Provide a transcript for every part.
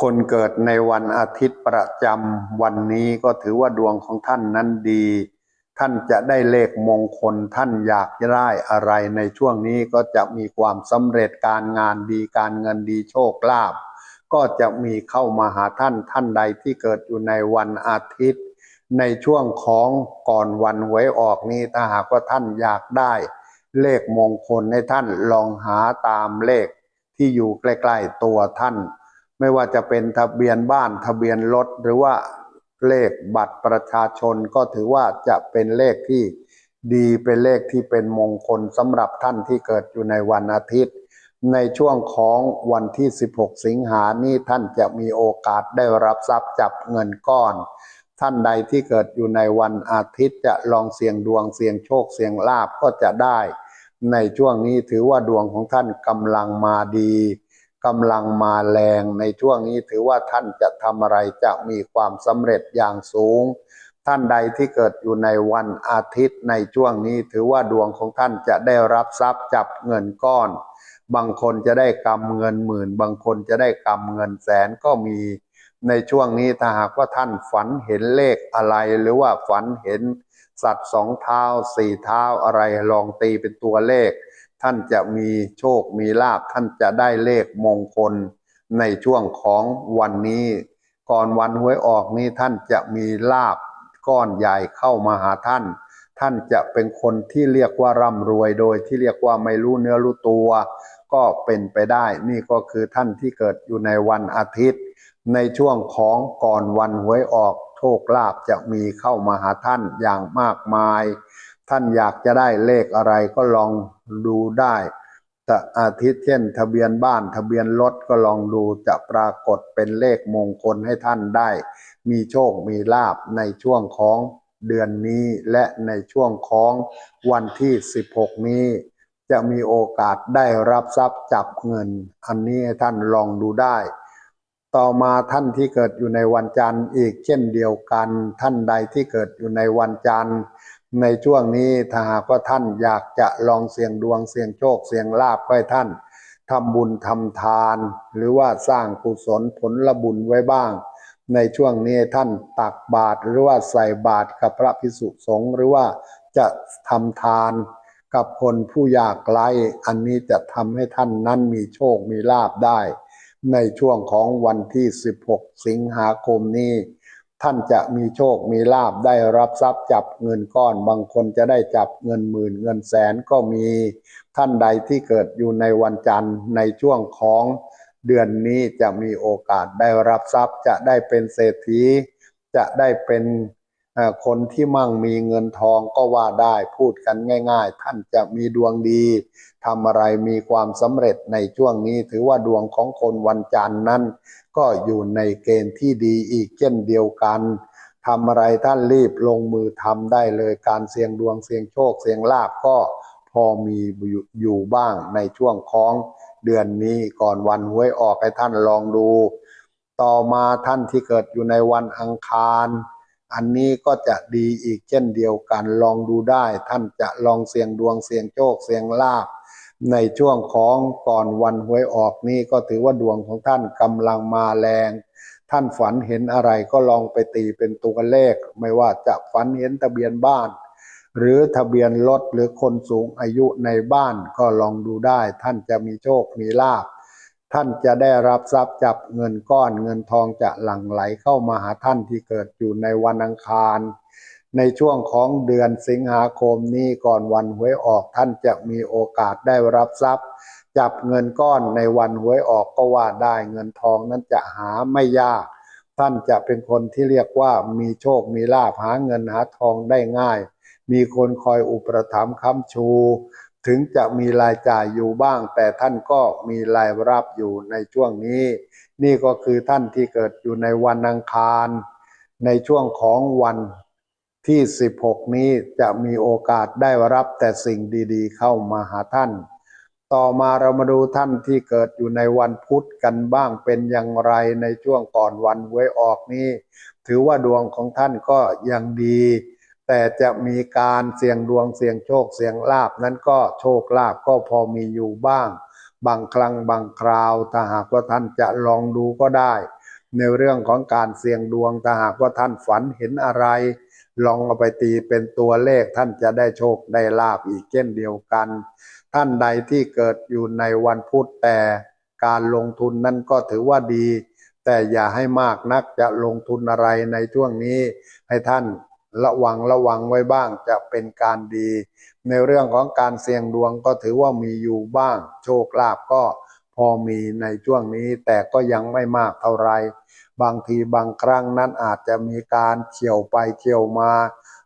คนเกิดในวันอาทิตย์ประจำวันนี้ก็ถือว่าดวงของท่านนั้นดี ท่านจะได้เลขมงคลท่านอยากได้อะไรในช่วงนี้ก็จะมีความสำเร็จการงานดีการเงินดีโชคลาภก็จะมีเข้ามาหาท่านท่านใดที่เกิดอยู่ในวันอาทิตย์ ในช่วงของก่อนวันหวยออกนี้ถ้าหากว่าท่านอยากได้ เลขมงคลให้ท่านลองหาตามเลขที่อยู่ใกล้ ๆ ตัวท่าน ไม่ว่าจะเป็นทะเบียนบ้านทะเบียนรถหรือว่าเลขบัตรประชาชนก็ถือว่าจะเป็นเลขที่ดีเป็นเลขที่เป็นมงคลสำหรับท่านที่เกิดอยู่ในวันอาทิตย์ ในช่วงของวันที่ 16 สิงหานี้ท่านจะมีโอกาสได้รับทรัพย์จับเงินก้อน ท่านใดที่เกิดอยู่ในวันอาทิตย์จะลองเสี่ยงดวงเสี่ยงโชคเสี่ยงลาบก็จะได้ ในช่วงนี้ถือว่าดวงของท่านกำลังมาดี กำลังมาแรงในช่วงนี้ถือว่าท่านจะทำอะไรจะมีความสำเร็จอย่างสูง ท่านใดที่เกิดอยู่ในวันอาทิตย์ในช่วงนี้ถือว่าดวงของท่านจะได้รับทรัพย์จับเงินก้อน บางคนจะได้กำเงินหมื่น บางคนจะได้กำเงินแสนก็มีในช่วงนี้ถ้าหากว่าท่านฝันเห็นเลขอะไรหรือว่าฝันเห็น สัตว์สองเท้าสี่เท้าอะไรลองตีเป็นตัวเลข ท่านจะมีโชคมีลาบท่านจะได้เลขมงคล ในช่วงของวันนี้ ก่อนวันหวยออกนี้ท่านจะมีลาบก้อนใหญ่เข้ามาหาท่าน ท่านจะเป็นคนที่เรียกว่าร่ำรวยโดยที่เรียกว่าไม่รู้เนื้อรู้ตัว ก็เป็นไปได้นี่ก็คือท่านที่เกิดอยู่ในวันอาทิตย์ ในช่วงของก่อนวันหวยออก โชคลาภจะมีเข้ามาหาท่านอย่างมากมาย ท่านอยากจะได้เลขอะไรก็ลองดูได้แต่อาทิตย์เช่น ทะเบียนบ้านทะเบียนรถก็ลองดูจะปรากฏเป็นเลขมงคลให้ท่านได้ มีโชคมีลาบในช่วงของเดือนนี้และในช่วงของวันที่ 16 นี้ จะมีโอกาสได้รับทรัพย์จับเงิน อันนี้ท่านลองดูได้ ต่อมาท่านที่เกิดอยู่ในวันจันทร์อีกเช่นเดียวกัน ท่านใดที่เกิดอยู่ในวันจันทร์ ในช่วงนี้ถ้าหากว่าท่านอยากจะลองเสี่ยงดวงเสี่ยงโชคเสี่ยงลาบให้ท่านทำบุญทำทาน หรือว่าสร้างกุศลผลละบุญไว้บ้าง ในช่วงนี้ท่านตักบาตรหรือว่าใส่บาตรกับพระพิสุสงฆ์หรือว่าจะทำทานกับคนผู้ยากไร้อันนี้จะทำให้ท่านนั้นมีโชคมีลาบได้ ในช่วงของวันที่ 16 สิงหาคมนี้ ท่านจะมีโชคมีลาบได้รับทรัพย์จับเงินก้อน บางคนจะได้จับเงินหมื่นเงินแสนก็มี ท่านใดที่เกิดอยู่ในวันจันทร์ในช่วงของเดือนนี้จะมีโอกาสได้รับทรัพย์จะได้เป็นเศรษฐี จะได้เป็น คนที่มั่งมีเงินทองก็ว่าได้พูดกันง่าย ๆ ท่านจะมีดวงดีทำอะไรมีความสำเร็จในช่วงนี้ ถือว่าดวงของคนวันจันทร์นั้น ก็อยู่ในเกณฑ์ที่ดีอีกเช่นเดียวกันทำอะไรท่านรีบลงมือทำได้เลยการเสี่ยงดวงเสี่ยงโชคเสี่ยงลาบก็พอมีอยู่บ้างในช่วงของเดือนนี้ก่อนวันหวยออกให้ท่านลองดู ต่อมาท่านที่เกิดอยู่ในวันอังคาร อันนี้ก็จะดีอีกเช่นเดียวกันลองดูได้ ท่านจะลองเสี่ยงดวงเสี่ยงโชคเสี่ยงลาบในช่วงของก่อนวันหวยออกนี่ก็ถือว่าดวงของท่านกำลังมาแรง ท่านฝันเห็นอะไรก็ลองไปตีเป็นตัวเลข ไม่ว่าจะฝันเห็นทะเบียนบ้าน หรือทะเบียนรถหรือคนสูงอายุในบ้านก็ลองดูได้ ท่านจะมีโชคมีลาภ ท่านจะได้รับทรัพย์จับเงินก้อนเงินทองจะหลั่งไหลเข้ามาหาท่านที่เกิดอยู่ในวันอังคาร ในช่วงของเดือนสิงหาคมนี้ก่อนวันหวยออกท่านจะมีโอกาสได้รับทรัพย์ จับเงินก้อนในวันหวยออกก็ว่าได้เงินทองนั้นจะหาไม่ยาก ท่านจะเป็นคนที่เรียกว่ามีโชคมีลาภหาเงินหาทองได้ง่าย มีคนคอยอุปถัมภ์ค้ำชู ถึงจะมีรายจ่ายอยู่บ้าง แต่ท่านก็มีรายรับอยู่ในช่วงนี้ นี่ก็คือท่านที่เกิดอยู่ในวันอังคาร ในช่วงของวันที่ 16 นี้จะมีโอกาสได้รับแต่สิ่งดีๆ เข้ามาหาท่าน ต่อมาเรามาดูท่านที่เกิดอยู่ในวันพุธกันบ้างเป็นอย่างไรในช่วงก่อนวันหวยออกนี้ ถือว่าดวงของท่านก็ยังดี แต่จะมีการเสี่ยงดวงเสี่ยงโชคเสี่ยงลาบนั้นก็โชคลาบก็พอมีอยู่บ้าง บางครั้งบางคราวถ้าหากว่าท่านจะลองดูก็ได้ ในเรื่องของการเสี่ยงดวงถ้าหากว่าท่านฝันเห็นอะไร ลองเอาไปตีเป็นตัวเลขท่านจะได้โชคได้ลาบอีกเช่นเดียวกัน ท่านใดที่เกิดอยู่ในวันพุธแต่การลงทุนนั้นก็ถือว่าดี แต่อย่าให้มากนักจะลงทุนอะไรในช่วงนี้ให้ท่าน ระวังระวังไว้บ้างจะเป็นการดี ในเรื่องของการเสี่ยงดวงก็ถือว่ามีอยู่บ้าง โชคลาภก็พอมีในช่วงนี้แต่ก็ยังไม่มากเท่าไรบางทีบางครั้งนั้นอาจจะมีการเฉียวไปเฉียวมา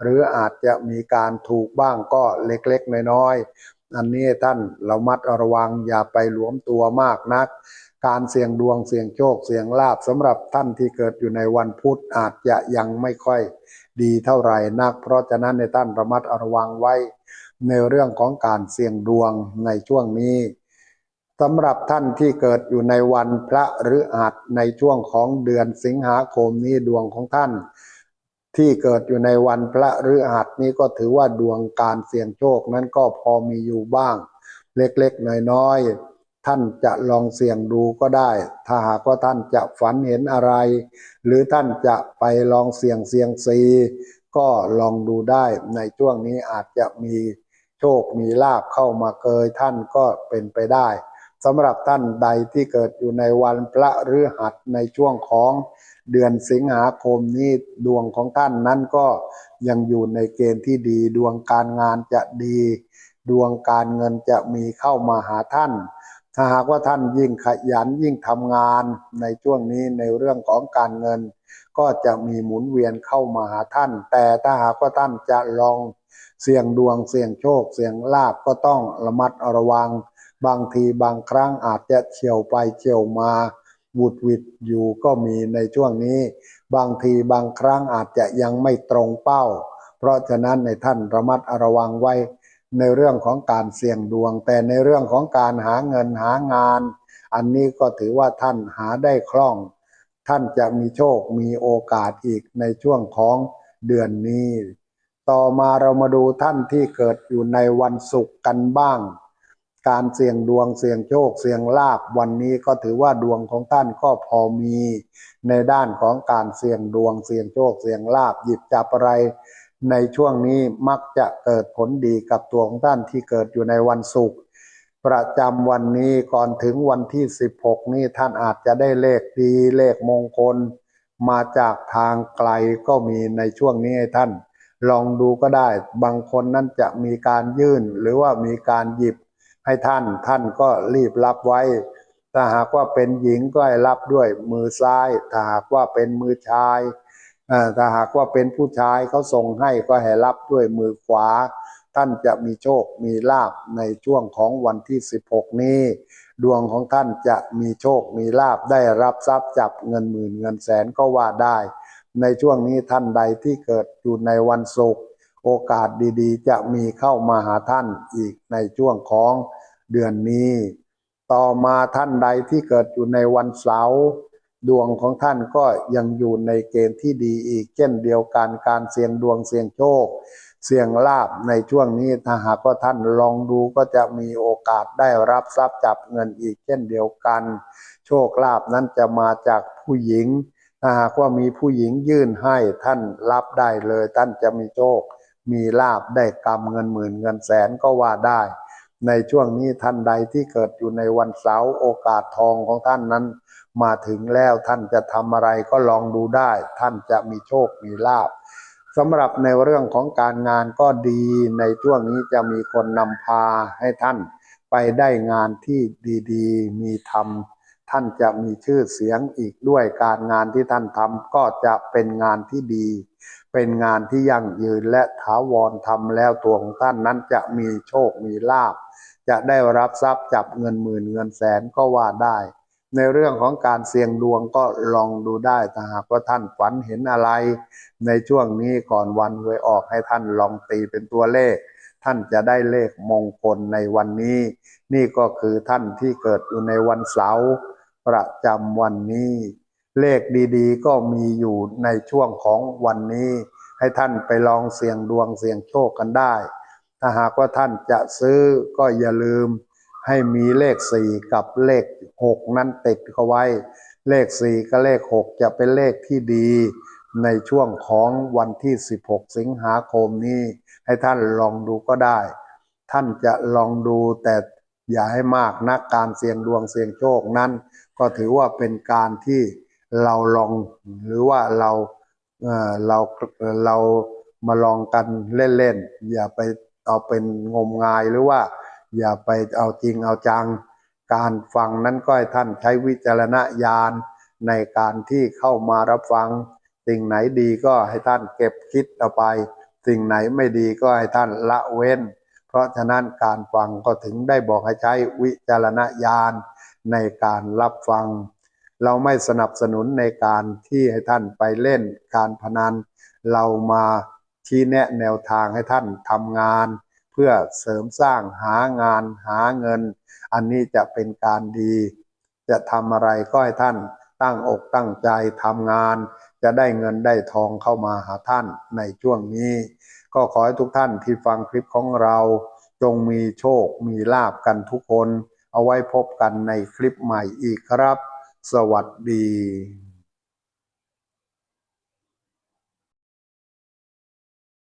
หรืออาจจะมีการถูกบ้างก็เล็กๆน้อยๆอันนี้ท่านเรามัดระวังอย่าไปหลวมตัวมากนัก การเสี่ยงดวงเสี่ยงโชคเสี่ยงลาบสำหรับท่านที่เกิดอยู่ในวันพุธอาจจะยังไม่ค่อยดีเท่าไหร่นัก เพราะฉะนั้นในท่านระมัดระวังไว้ ในเรื่องของการเสี่ยงดวงในช่วงนี้สำหรับท่านที่เกิดอยู่ในวันพระหรืออาจในช่วงของเดือนสิงหาคมนี้ดวงของท่าน ที่เกิดอยู่ในวันพระหรืออาจนี้ก็ถือว่าดวงการเสี่ยงโชคนั้นก็พอมีอยู่บ้าง เล็กๆน้อยๆ ท่านจะลองเสี่ยงดูก็ได้ ถ้าหากว่าท่านจะฝันเห็นอะไร หรือท่านจะไปลองเสี่ยงเสี่ยงซีก็ลองดูได้ในช่วงนี้อาจจะมีโชคมีลาบเข้ามาเกยท่านก็เป็นไปได้สำหรับท่านใดที่เกิดอยู่ในวันพระฤหัสในช่วงของเดือนสิงหาคมนี้ดวงของท่านนั้นก็ยังอยู่ในเกณฑ์ที่ดี ดวงการงานจะดี ดวงการเงินจะมีเข้ามาหาท่าน ถ้าหากว่าท่านยิ่งขยันยิ่งทำงานในช่วงนี้ในเรื่องของการเงิน ก็จะมีหมุนเวียนเข้ามาหาท่าน แต่ถ้าหากว่าท่านจะลองเสี่ยงดวงเสี่ยงโชค เสี่ยงลาบก็ต้องระมัดระวัง บางทีบางครั้งอาจจะเฉียวไปเฉียวมาวุดวิดอยู่ก็มีในช่วงนี้ บางทีบางครั้งอาจจะยังไม่ตรงเป้า เพราะฉะนั้นในท่านระมัดระวังไว้ ในเรื่องของการเสี่ยงดวง แต่ในเรื่องของการหาเงินหางาน อันนี้ก็ถือว่าท่านหาได้คล่อง ท่านจะมีโชคมีโอกาสอีกในช่วงของเดือนนี้ ต่อมาเรามาดูท่านที่เกิดอยู่ในวันศุกร์กันบ้าง การเสี่ยงดวงเสี่ยงโชคเสี่ยงลาบวันนี้ก็ถือว่าดวงของท่านก็พอมี ในด้านของการเสี่ยงดวงเสี่ยงโชคเสี่ยงลาบหยิบจับอะไร ในช่วงนี้มักจะเกิดผลดีกับตัวของท่านที่เกิดอยู่ในวันศุกร์ประจำวันนี้ก่อนถึงวันที่ 16 นี้ท่านอาจจะได้เลขดีเลขมงคล มาจากทางไกลก็มีในช่วงนี้ให้ท่าน ลองดูก็ได้ บางคนนั้นจะมีการยื่นหรือว่ามีการหยิบให้ท่าน ท่านก็รีบรับไว้ถ้าหากว่าเป็นหญิงก็ให้รับด้วยมือซ้ายถ้าหากว่าเป็นมือชาย ถ้าหากว่าเป็นผู้ชายเขาส่งให้ก็ให้รับด้วยมือขวา ท่านจะมีโชคมีลาบในช่วงของวันที่ 16 นี้ ดวงของท่านจะมีโชคมีลาบได้รับทรัพย์จับเงินหมื่นเงินแสนก็ว่าได้ ในช่วงนี้ท่านใดที่เกิดอยู่ในวันศุกร์โอกาสดีๆ จะมีเข้ามาหาท่านอีกในช่วงของเดือนนี้ ต่อมาท่านใดที่เกิดอยู่ในวันเสาร์ ดวงของท่านก็ยังอยู่ในเกณฑ์ที่ดีอีก เช่นเดียวกันการเสี่ยงดวงเสี่ยงโชค เสี่ยงลาบในช่วงนี้ถ้าหากว่าท่านลองดูก็จะมีโอกาสได้รับทรัพย์จับเงินอีก เช่นเดียวกัน โชคลาบนั้นจะมาจากผู้หญิงถ้าหากว่ามีผู้หญิงยื่นให้ท่านรับได้เลย ท่านจะมีโชค มีลาบได้กำเงินหมื่นเงินแสนก็ว่าได้ ในช่วงนี้ท่านใดที่เกิดอยู่ในวันเสาร์โอกาสทองของท่านนั้น มาถึงแล้วท่านจะทำอะไรก็ลองดูได้ ท่านจะมีโชคมีลาบสำหรับในเรื่องของการงานก็ดีในช่วงนี้จะมีคนนำพาให้ท่านไปได้งานที่ดีๆ มีทำท่านจะมีชื่อเสียงอีกด้วยการงานที่ท่านทำก็จะเป็นงานที่ดี เป็นงานที่ยั่งยืนและถาวรทำแล้วตัวของท่านนั้นจะมีโชคมีลาบ จะได้รับทรัพย์จับเงินหมื่นเงินแสนก็ว่าได้ ในเรื่องของการเสี่ยงดวงก็ลองดูได้ถ้าหากว่าท่านฝันเห็นอะไร ในช่วงนี้ก่อนวันหวยออกให้ท่านลองตีเป็นตัวเลข ท่านจะได้เลขมงคลในวันนี้ นี่ก็คือท่านที่เกิดอยู่ในวันเสาร์ประจำวันนี้ เลขดีๆ ก็มีอยู่ในช่วงของวันนี้ ให้ท่านไปลองเสี่ยงดวงเสี่ยงโชคกันได้ ถ้าหากว่าท่านจะซื้อก็อย่าลืมให้มีเลขสี่กับเลขหกนั้นติดเข้าไว้ เลขสี่กับเลขหกจะเป็นเลขที่ดี ในช่วงของวันที่ 16 สิงหาคมนี้ ให้ท่านลองดูก็ได้ ท่านจะลองดูแต่อย่าให้มากนักการเสี่ยงดวงเสี่ยงโชคนั้น ก็ถือว่าเป็นการที่เราลองหรือว่าเราเออเราเรามาลองกันเล่นๆอย่าไป เอาเป็นงมงายหรือว่า อย่าไปเอาจริงเอาจัง การฟังนั้นก็ให้ท่านใช้วิจารณญาณในการที่เข้ามารับฟัง สิ่งไหนดีก็ให้ท่านเก็บคิดเอาไป สิ่งไหนไม่ดีก็ให้ท่านละเว้น เพราะฉะนั้นการฟังก็ถึงได้บอกให้ใช้วิจารณญาณในการรับฟัง เราไม่สนับสนุนในการที่ให้ท่านไปเล่นการพนันเรามา ชี้แนะแนวทางให้ท่านทำงาน เพื่อเสริมสร้างหางานหาเงิน อันนี้จะเป็นการดี จะทำอะไรก็ให้ท่านตั้งอกตั้งใจทำงาน จะได้เงินได้ทองเข้ามาหาท่านในช่วงนี้ ก็ขอให้ทุกท่านที่ฟังคลิปของเรา จงมีโชคมีลาบกันทุกคน เอาไว้พบกันในคลิปใหม่อีกครับ สวัสดี